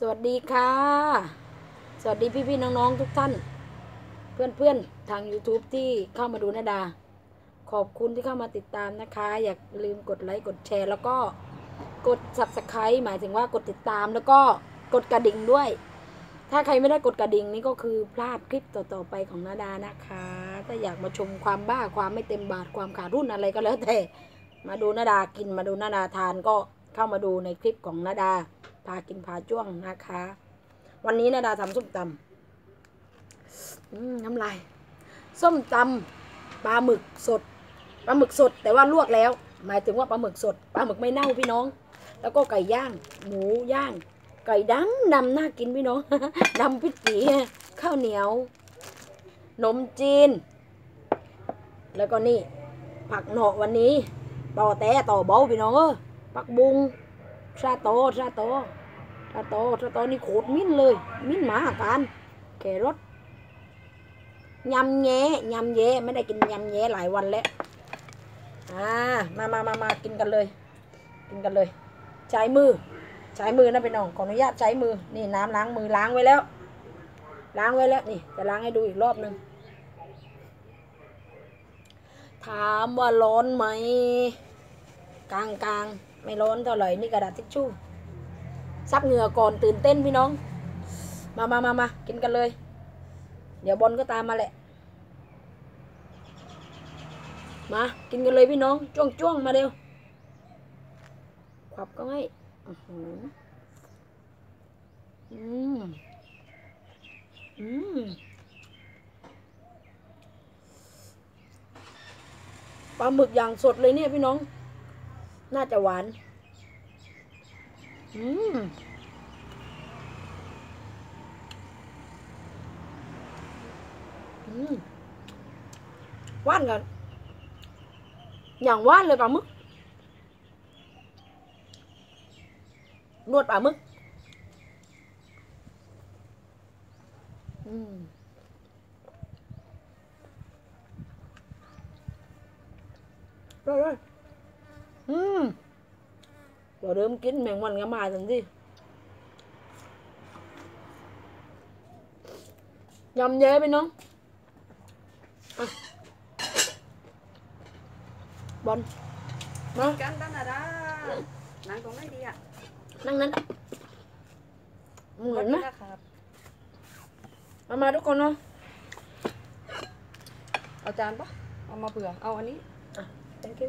สวัสดีค่ะ สวัสดีพี่ๆน้องๆทุกท่าน เพื่อนๆทาง YouTube ที่เข้ามาดูนาดา ขอบคุณที่เข้ามาติดตามนะคะ อย่าลืมกดไลค์กดแชร์ แล้วก็กด subscribe หมายถึงว่ากดติดตามแล้วก็กดกระดิ่งด้วย ถ้าใครไม่ได้กดกระดิ่งนี่ก็คือพลาดคลิปต่อๆไปของนาดานะคะ ถ้าอยากมาชมความบ้าความไม่เต็มบาทความขาดรุ่นอะไรก็แล้วแต่มาดูนาดากินมาดูนาดาทานก็เข้ามาดูในคลิปของนาดา พากินพาจ้วงนะคะ วันนี้นาดาทำส้มตำอืมน้ำลายส้มตำปลาหมึกสดปลาหมึกสด แต่ว่าลวกแล้ว หมายถึงว่าปลาหมึกสดปลาหมึกไม่เน่าพี่น้อง แล้วก็ไก่ย่าง หมูย่าง ไก่ดำดำน่ากินพี่น้องดำพิจีข้าวเหนียวนมจีน แล้วก็นี่ ผักหนาะวันนี้ ต่อแต่ต่อเบาพี่น้องเออผักบุ้ง ชาโตชาโตชาโตชาโตนี่โคตรมิ้นเลย มิ้นหมาอาการแครถยำแย่ยำแย่ไม่ได้กินยำแย่หลายวันแล้วอ่ามามามามากินกันเลย กินกันเลย ใช้มือ ใช้มือนะพี่น้องขออนุญาตใช้มือนี่น้ำล้างมือล้างไว้แล้ว ล้างไว้แล้วนี่จะล้างให้ดูอีกรอบหนึ่งถามว่าร้อนไหมกลางกลางๆ ไม่ร้อนเท่าไหร่นี่กระดาษทิชชู่ซับเหงื่อก่อนตื่นเต้นพี่น้อง มามามามากินกันเลย เดี๋ยวบอลก็ตามมาแหละ มากินกันเลยพี่น้อง จ้วงจ้วงมาเร็วขวับก็ให้อื้อหืออืมอืมปลาหมึกอย่างสดเลยเนี่ยพี่น้อง น่าจะหวาน อืมอืมหว่านกัน อย่างหว่านเลยปลาหมึก นวดปลาหมึก อืมร่อยร่อยอืมพอเริ่ มกินแมงวันก็มาทันทียำเย้ไปน้องอะบอลมากันตั้งแต่ได้นั่งตรงไหนดีอะ นั่งนั้นเหมือนไหมครับมามาทุกคนเนาะเอาจานปะเอามาเผื่อ เอาอันนี้อะ thank you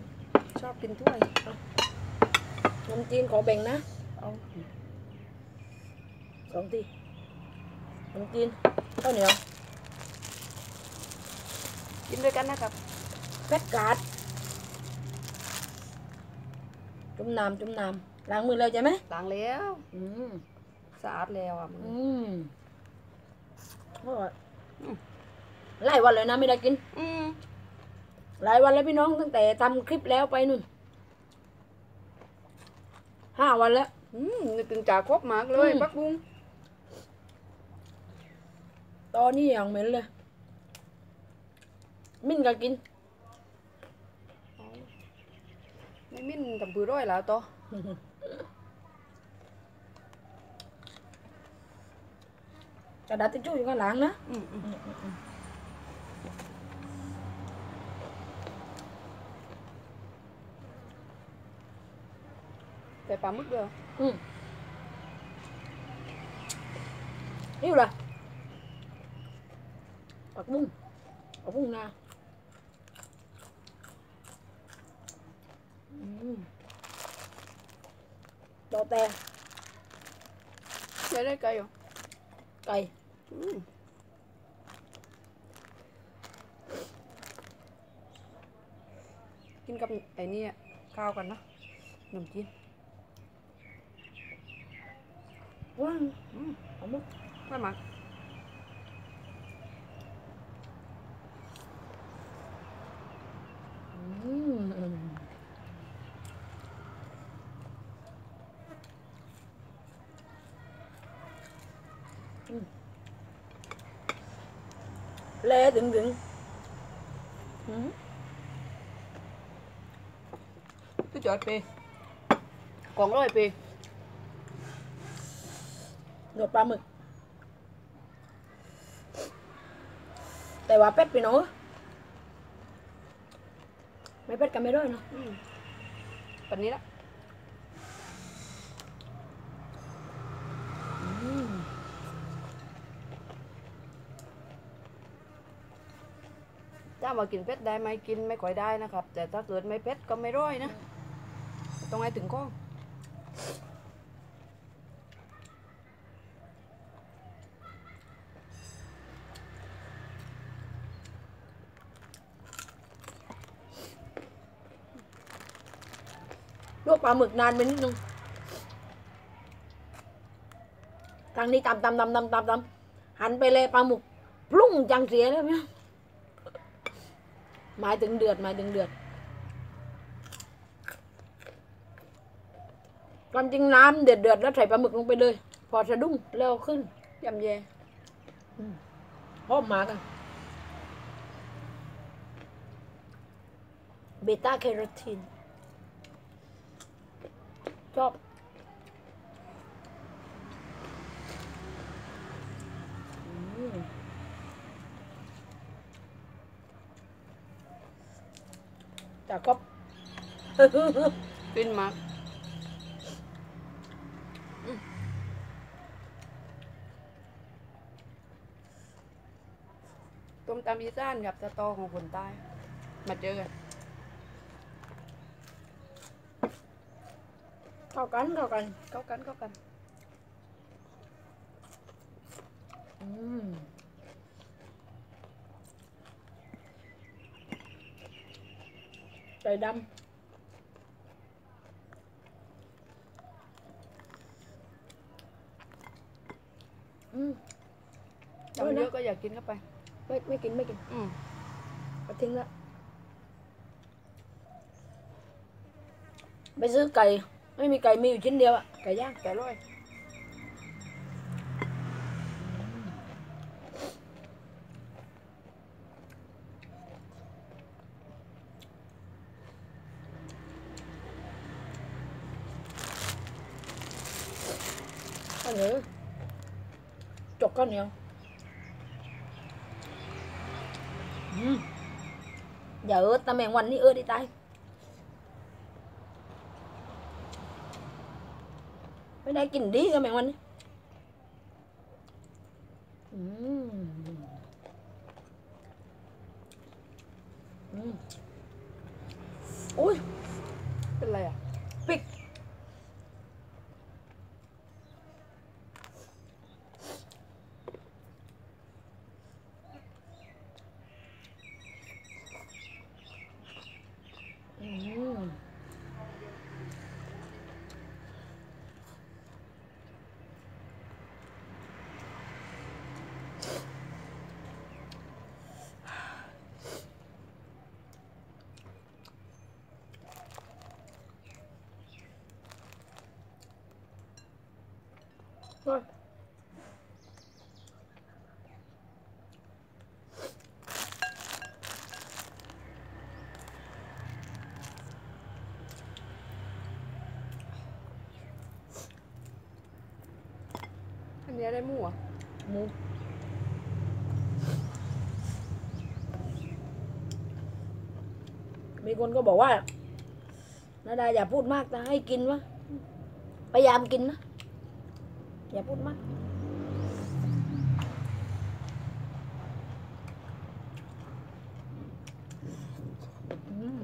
ชอบกินถ้วย นมจีนขอแบ่งนะเอาสองทีนมจีนข้าวเหนียวกินด้วยกันนะครับแพ็กการ์ดจุ่มน้ำจุ่มน้ำล้างมือแล้วใช่ไหมล้างแล้ว อืมสะอาดแล้วอะมึงอืมอร่อยหลายวันเลยนะไม่ได้กิน อืมหลายวันแล้วพี่น้องตั้งแต่ทำคลิปแล้วไปนู่น ห้าวันแล้วอืมนึกถึงจ่าครบมากเลยอืม ปักบุ้งตอนนี้อย่างเหม็นเลย มิ้นก็กินเอาไม่มิ้นกับปือร้อยแล้วต่อกระดาษทิชชู่อยู่ข้างหลังนะ อืมอืมแต่ปลาหมึกเด้ออืมนี่ล่ะปักบุ้งปักบุ้งนาอืม โตแต่ใช้ได้ไกลเหรอไก่อืมกินกับไอ้นี่อะข้า quá. Ừ, không biết. Quá mặn ừ. lê đừng đừng ừ. tôi chọn pê còn đó là หนวดปลาหมึก แต่ว่าเป็ดไปเนาะไม่เป็ดกันไม่ด้เนาะอืมปันนี้ละถ้ามากินเผ็ดได้ไหมกินไม่ค่อยได้นะครับ แต่ถ้าเกิดไม่เผ็ดก็ไม่ร้อยนะ ต้องให้ถึงก้อง ลวกปลาหมึกนานไปนิดนึงทางนี้ตำตำตำตำตำตำหันไปเลยปลาหมึกพรุ่งจังเสียเลยไหมหมายถึงเดือดหมายถึงเดือดความจริงน้ำเดือดเดือดแล้วใส่ปลาหมึกลงไปเลย พอสะดุ้งแล้วขึ้นยำแย่หอมมากอะเบต้าแคโรทีน ชอบอืมแต่ก็ฟินมากต้มตำอีสานกับสตอของคนใต้ มาเจอกัน เข้ากันเข้ากันเข้ากันเข้ากันอืมไก่ดำอืมจำเยอะก็อยากกินเข้าไปไม่ไม่กินไม่กินอืมก็ทิ้งละไปซื้อไก่ไม่มีไก่มีอยู่ชิ้นเดียวอะไก่ย่างแต่ร้อยข้าวเหนียวจกข้าวเหนียวอืมอย่าเอิดตะแมงวันนี่เอิดได้ตาย ไม่ได้กินดีตะแมงวันนี่อืมอืมอุ้ยเป็นไรอะ ปิกอืมโอ้ย อันนี้ได้หมูอะหมูมีคนก็บอกว่านาดาอย่าพูดมากนะให้กินวะพยายามกินนะ อย่าพูดมากอืม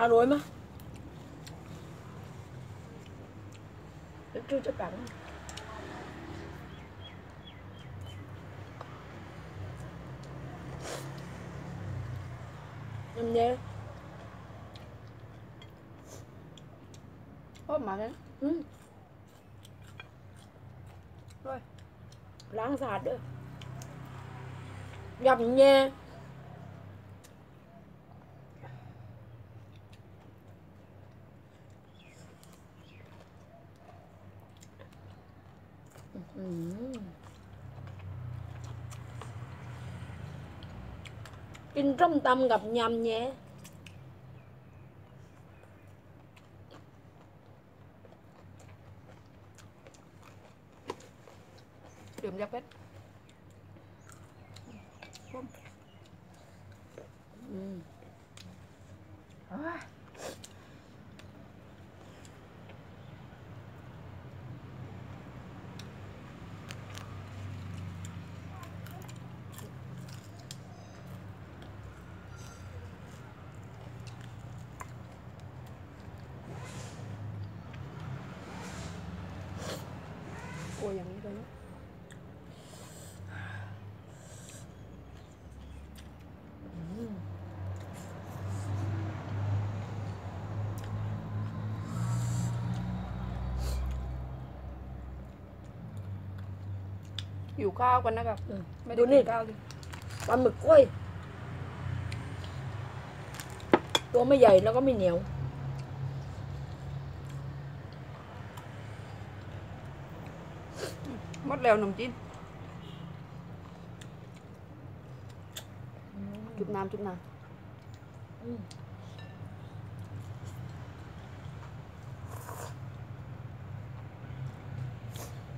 อร่อยไหม เดี๋ยวจูจะกังน้ำเนี้ยพ อมาแล้วนะ อืม ร้อย ล้างสะอาดด้วยยำแย่อื้อหือกินส้มตำกับยำแย่ ดื่มยาเพชร อืม โอ้ยอย่างนี้เลยนะ อยู่ข้าวกันนะครับอืมไม่ดูได้นี่กินข้าวดิปลาหมึกกล้วย ตัวไม่ใหญ่แล้วก็ไม่เหนียว หมดแล้วขนมจีนจุบน้ำจุบน้อืม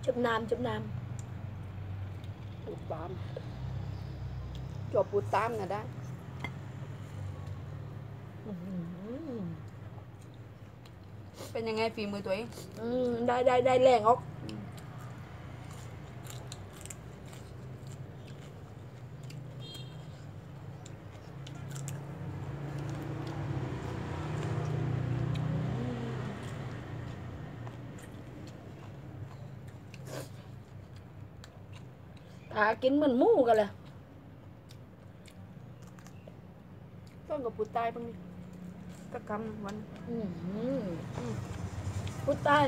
จุบน้ำจุบน้ำ ปูดตามจบปูดตามนะได้ำอื้อหือเป็นยังไงฝีมือตัวเอง อืม ได้ได้ได้แรงออก หากินเหมือนหมูกันเลยต้องกับปูดตายบ้างนี่ก็คำวันอืมอืมพูดใต้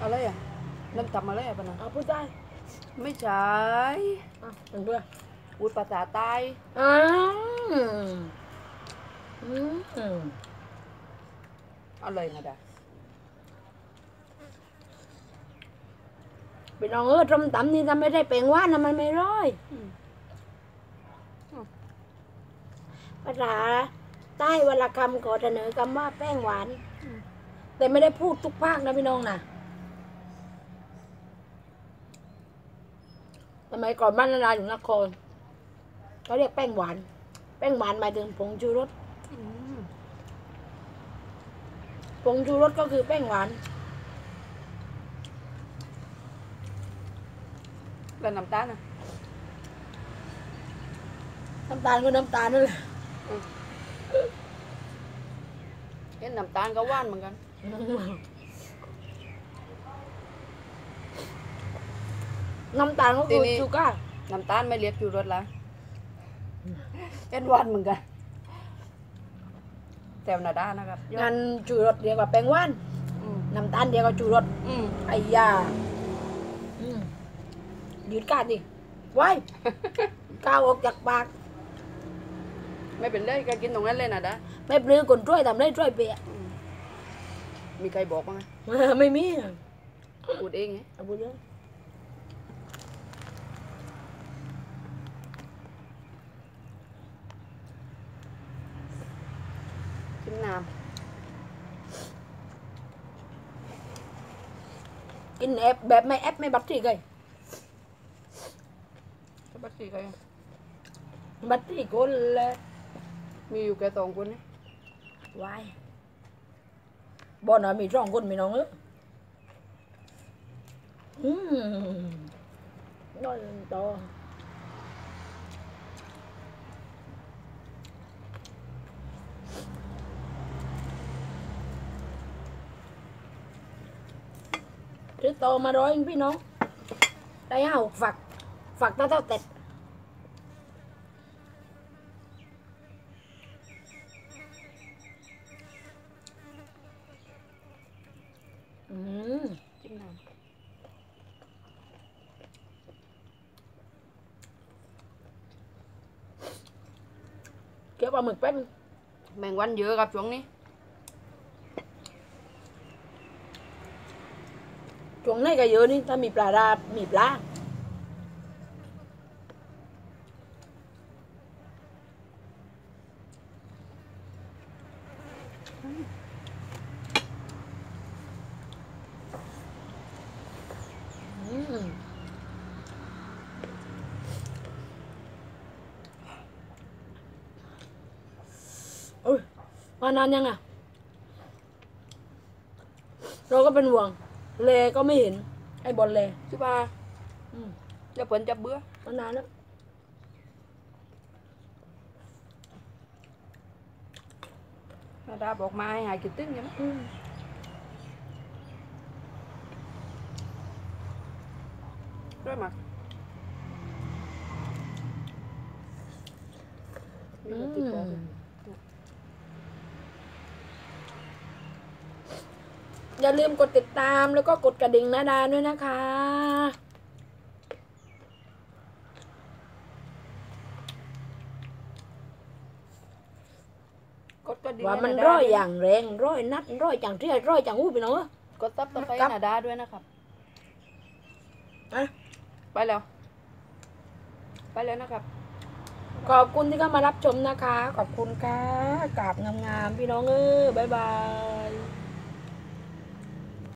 อะไรอะเริ่มทำอะไรอะปะนะเอาพูดใต้ไม่ใช่อะเป็นเพื่อนพูดภาษาใต้อ้าวอืมอะไรนะดา ไปลองเออต้มตำนี่ทำไม่ได้แปลงว่านนะมันไม่ร้อยอืมภาษาใต้วลคำขอเสนอคำว่าแป้งหวาน แต่ไม่ได้พูดทุกภาคนะพี่น้องนะสมัยก่อนบ้านนาราอยู่นครเขาเรียกแป้งหวาน แป้งหวานหมายถึงผงชูรสอืมผงชูรสก็คือแป้งหวาน แล้วน้ำตาลนะน้ำตาลก็น้ำตาลนั่นแหละเห็นน้ำตาลก็หว่านเหมือนกัน น้ำตาลก็คือชูก้าร์น้ำตาลไม่เรียกอยู่รสละเห็นหว่านเหมือนกันแถวนาดานะครับยอดงานชูรสเดียวกับแป้งหวานอืมน้ำตาลเดียวกับชูรสอืมไอ้ยาอืม ยืดกาดดิไว้ก้าวออกจากปากไม่เป็นไรก็กินตรงนั้นเลยนะดาไม่ปลื้อคนช่วยทำได้ช่วยเปียอืมมีใครบอกบ้างไหมไม่มีพูดเองไงเอาพูดเลยกินน้กินแอปแบบไม่แอปไม่บัตรที่เลยำจะบัด สี่ใครบัตรที่คนเลยมีอยู่แค่สองคนนี่วายบอน่ะมีสองคนมีน้องเอออืมน้อยต่อหรือโตมาร้อยพี่น้อง ได้ห้าหกฝัก ฝักเท่าเท่าเต็ดอืม กินน้ เกี่ยวปลาหมึกแป๊บนึงำ แมงวันเยอะครับช่วงนี้ช่วงไหนก็เยอะนี่ถ้ามีปลาดามีปลาอืม มานานยังอะ เราก็เป็นห่วงแลก็ไม่เห็น ไอ้บอลแลใช่ป่ะอืมจะเปิ่นจะเบื่อมานานแล้วนาดาบอกมาให้หายคิดตึ้งใช่ไหมอืมด้วยมากมีคนติดต่อด้วย อย่าลืมกดติดตามแล้วก็กดกระดิ่งนาดาด้วยนะคะ กดกระดิ่งว่ามันให้ร้อยด้วอย่างแรงร้อยนัดร้อยจังเที่ยร้อยจังอู้ไปเนาะกดซับสไครครับต์นาดาด้วยนะครับอะไปแล้ว ไปแล้วนะครับ ขอบคุณที่เข้ามารับชมนะคะ ขอบคุณค่ะกราบงามๆพี่น้องเออบายบาย